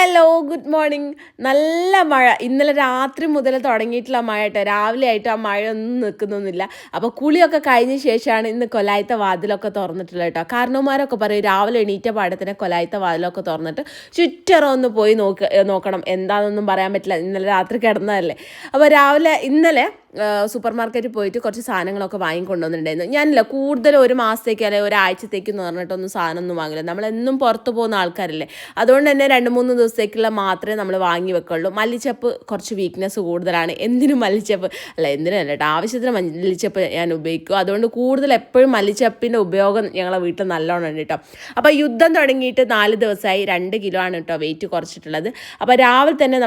Hello good morning നല്ല മഴ. ഇന്നലെ രാത്രി മുതൽ തുടങ്ങിയിട്ടുള്ള മഴ കേട്ടോ. രാവിലെ ആയിട്ട് ആ മഴ ഒന്നും നിൽക്കുന്നൊന്നുമില്ല. അപ്പോൾ കുളിയൊക്കെ കഴിഞ്ഞ ശേഷമാണ് ഇന്ന് കൊലായത്തെ വാതിലൊക്കെ തുറന്നിട്ടുള്ളത് കേട്ടോ. കാരണവന്മാരൊക്കെ പറയും രാവിലെ എണീറ്റ പാടത്തിന് കൊലായത്തെ വാതിലൊക്കെ തുറന്നിട്ട് ചുറ്ററ ഒന്ന് പോയി നോക്ക് നോക്കണം. എന്താണെന്നൊന്നും പറയാൻ പറ്റില്ല. ഇന്നലെ രാത്രി കിടന്നതല്ലേ. അപ്പോൾ രാവിലെ ഇന്നലെ സൂപ്പർ മാർക്കറ്റിൽ പോയിട്ട് കുറച്ച് സാധനങ്ങളൊക്കെ വാങ്ങിക്കൊണ്ടുവന്നിട്ടുണ്ടായിരുന്നു. ഞാനില്ല കൂടുതൽ ഒരു മാസത്തേക്ക് അല്ലെങ്കിൽ ഒരാഴ്ചത്തേക്ക് എന്ന് പറഞ്ഞിട്ടൊന്നും സാധനമൊന്നും വാങ്ങില്ല. നമ്മളെന്നും പുറത്ത് പോകുന്ന ആൾക്കാരല്ലേ. അതുകൊണ്ട് തന്നെ രണ്ട് മൂന്ന് ദിവസത്തേക്കുള്ള മാത്രമേ നമ്മൾ വാങ്ങി വെക്കുള്ളൂ. മല്ലിച്ചപ്പ് കുറച്ച് വീക്ക്നെസ് കൂടുതലാണ്. എന്തിനും മല്ലിച്ചപ്പ് അല്ല എന്തിനല്ല കേട്ടോ ആവശ്യത്തിന് മല്ലിച്ചപ്പ് ഞാൻ ഉപയോഗിക്കും. അതുകൊണ്ട് കൂടുതൽ എപ്പോഴും മല്ലിച്ചപ്പിന്റെ ഉപയോഗം ഞങ്ങളെ വീട്ടിൽ നല്ലോണം ഉണ്ട് കേട്ടോ. അപ്പോൾ യുദ്ധം തുടങ്ങിയിട്ട് നാല് ദിവസമായി രണ്ട് കിലോ ആണ് കേട്ടോ വെയിറ്റ് കുറച്ചിട്ടുള്ളത്. അപ്പോൾ രാവിലെ തന്നെ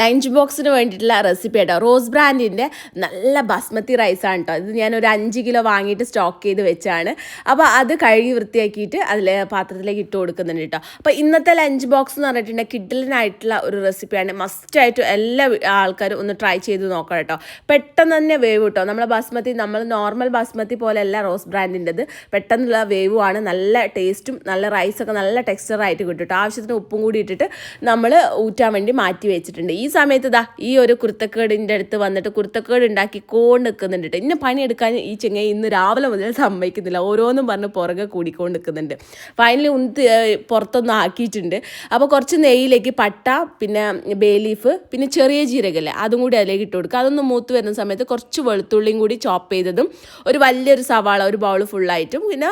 ലഞ്ച് ബോക്സിന് വേണ്ടിയിട്ടുള്ള റെസിപ്പി കേട്ടോ റോസ് ബ്രാൻഡിന്റെ നല്ല ബസ്മതി റൈസാണ് കേട്ടോ ഇത് ഞാൻ ഒരു അഞ്ച് കിലോ വാങ്ങിയിട്ട് സ്റ്റോക്ക് ചെയ്ത് വെച്ചാണ്. അപ്പോൾ അത് കഴുകി വൃത്തിയാക്കിയിട്ട് അതിൽ പാത്രത്തിലേക്ക് ഇട്ട് കൊടുക്കുന്നുണ്ട് കേട്ടോ അപ്പോൾ ഇന്നത്തെ ലഞ്ച് ബോക്സ് എന്ന് പറഞ്ഞിട്ടുണ്ടെങ്കിൽ കിഡിലിനായിട്ടുള്ള ഒരു റെസിപ്പിയാണ് മസ്റ്റായിട്ട് എല്ലാ ആൾക്കാരും ഒന്ന് ട്രൈ ചെയ്ത് നോക്കണം കേട്ടോ പെട്ടെന്ന് തന്നെ വേവ് കിട്ടോ നമ്മളെ ബസ്മതി നമ്മൾ നോർമൽ ബസ്മതി പോലെയല്ല റോസ് ബ്രാൻഡിന്റെത് പെട്ടെന്നുള്ള വേവുമാണ് നല്ല ടേസ്റ്റും നല്ല റൈസൊക്കെ നല്ല ടെക്സ്ചറായിട്ട് കിട്ടും കേട്ടോ ആവശ്യത്തിന് ഉപ്പും കൂടി ഇട്ടിട്ട് നമ്മൾ ഊറ്റാൻ വേണ്ടി മാറ്റി വെച്ചിട്ടുണ്ട്. ഈ സമയത്ത് ഇതാ ഈ ഒരു കുരുത്തക്കേടിന്റെ അടുത്ത് വന്നിട്ട് കുരുത്തക്കേട് ഉണ്ടാക്കി കോണ്ട് നിൽക്കുന്നുണ്ട് കേട്ടോ ഇന്നെ പണിയെടുക്കാൻ ഈ ചെങ്ങ ഇന്ന് രാവിലെ മുതൽ സമ്മതിക്കുന്നില്ല. ഓരോന്നും പറഞ്ഞ് പുറകെ കൂടിക്കൊണ്ട് നിൽക്കുന്നുണ്ട്. ഫൈനലി ഒന്ന് പുറത്തൊന്നും ആക്കിയിട്ടുണ്ട്. അപ്പോൾ കുറച്ച് നെയ്യിലേക്ക് പട്ട പിന്നെ ബേ ലീഫ് പിന്നെ ചെറിയ ജീരകല്ലേ അതും കൂടി അതിലേക്ക് ഇട്ട് കൊടുക്കുക. അതൊന്ന് മൂത്ത് വരുന്ന സമയത്ത് കുറച്ച് വെളുത്തുള്ളിയും കൂടി ചോപ്പ് ചെയ്തതും ഒരു വലിയൊരു സവാള ഒരു ബൗൾ ഫുള്ളായിട്ടും പിന്നെ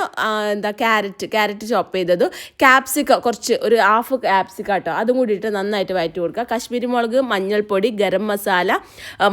എന്താ ക്യാരറ്റ് ക്യാരറ്റ് ചോപ്പ് ചെയ്തതും ക്യാപ്സിക്ക കുറച്ച് ഒരു ഹാഫ് ക്യാപ്സിക്ക കേട്ടോ അതും കൂടി ഇട്ട് നന്നായിട്ട് വഴറ്റി കൊടുക്കുക. കാശ്മീരി മുളക് മഞ്ഞൾപ്പൊടി ഗരം മസാല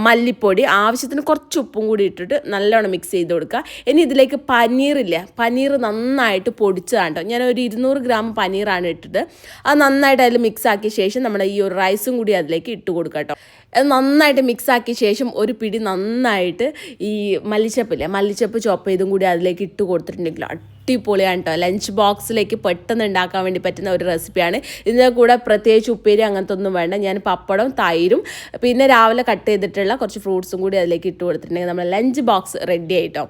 മല്ലിപ്പൊടി ആവശ്യത്തിന് കുറച്ച് ഉപ്പും കൂടി ഇട്ടിട്ട് നല്ലോണം മിക്സ് ചെയ്ത് കൊടുക്കുക. ഇനി ഇതിലേക്ക് പനീറില്ല പനീർ നന്നായിട്ട് പൊടിച്ചതാണ്ടോ. ഞാൻ ഒരു ഇരുന്നൂറ് ഗ്രാം പനീറാണ് ഇട്ടിട്ട് അത് നന്നായിട്ട് അതിൽ മിക്സ് ആക്കിയ ശേഷം നമ്മൾ ഈ ഒരു റൈസും കൂടി അതിലേക്ക് ഇട്ട് കൊടുക്കുക കേട്ടോ അത് നന്നായിട്ട് മിക്സ് ആക്കിയ ശേഷം ഒരു പിടി നന്നായിട്ട് ഈ മല്ലിച്ചപ്പില്ലേ മല്ലിച്ചപ്പ് ചോപ്പ് ചെയ്തും കൂടി അതിലേക്ക് ഇട്ട് കൊടുത്തിട്ടുണ്ടെങ്കിൽ അടിപൊളിയാണ് കേട്ടോ ലഞ്ച് ബോക്സിലേക്ക് പെട്ടെന്ന് ഉണ്ടാക്കാൻ വേണ്ടി പറ്റുന്ന ഒരു റെസിപ്പിയാണ് ഇതിന്റെ കൂടെ പ്രത്യേകിച്ച് ഉപ്പേരി അങ്ങനത്തെ ഒന്നും വേണ്ട. ഞാൻ പപ്പടം തൈരും പിന്നെ രാവിലെ കട്ട് ചെയ്തിട്ടുള്ള കുറച്ച് ഫ്രൂട്ട്സും കൂടി അതിലേക്ക് ഇട്ട് കൊടുത്തിട്ടുണ്ടെങ്കിൽ നമ്മൾ ലഞ്ച് ബോക്സ് റെഡി ആയിട്ടോ.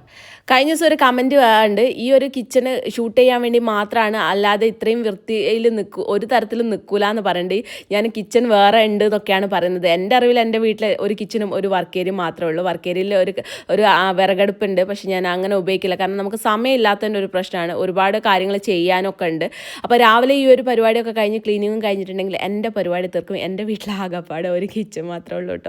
കഴിഞ്ഞ ദിവസം ഒരു കമന്റ് വേണ്ട ഈ ഒരു കിച്ചണ് ഷൂട്ട് ചെയ്യാൻ വേണ്ടി മാത്രമാണ് അല്ലാതെ ഇത്രയും വൃത്തിയിൽ നിൽക്കൂ ഒരു തരത്തിലും നിൽക്കൂല എന്ന് പറയണ്ടേ. ഞാൻ കിച്ചൺ വേറെ ഉണ്ട് എന്നൊക്കെയാണ് പറയുന്നത്. എന്റെ അറിവിൽ എന്റെ വീട്ടിൽ ഒരു കിച്ചണും ഒരു വർക്ക് ഏരിയ മാത്രമേ ഉള്ളൂ. വർക്ക് ഏരിയയിൽ ഒരു ഒരു വിറകടുപ്പുണ്ട്. പക്ഷേ ഞാൻ അങ്ങനെ ഉപയോഗിക്കില്ല. കാരണം നമുക്ക് സമയമില്ലാത്തതിന്റെ ഒരു പ്രശ്നമാണ് ഒരുപാട് കാര്യങ്ങൾ ചെയ്യാനൊക്കെ ഉണ്ട്. അപ്പോൾ രാവിലെ ഈ ഒരു പരിപാടിയൊക്കെ കഴിഞ്ഞ് ക്ലീനിങ്ങും കഴിഞ്ഞിട്ടുണ്ടെങ്കിൽ എന്റെ പരിപാടി തീർക്കും. എന്റെ വീട്ടിലാകപ്പാടെ ഒരു കിച്ചൺ മാത്രമേ ഉള്ളൂ കേട്ടോ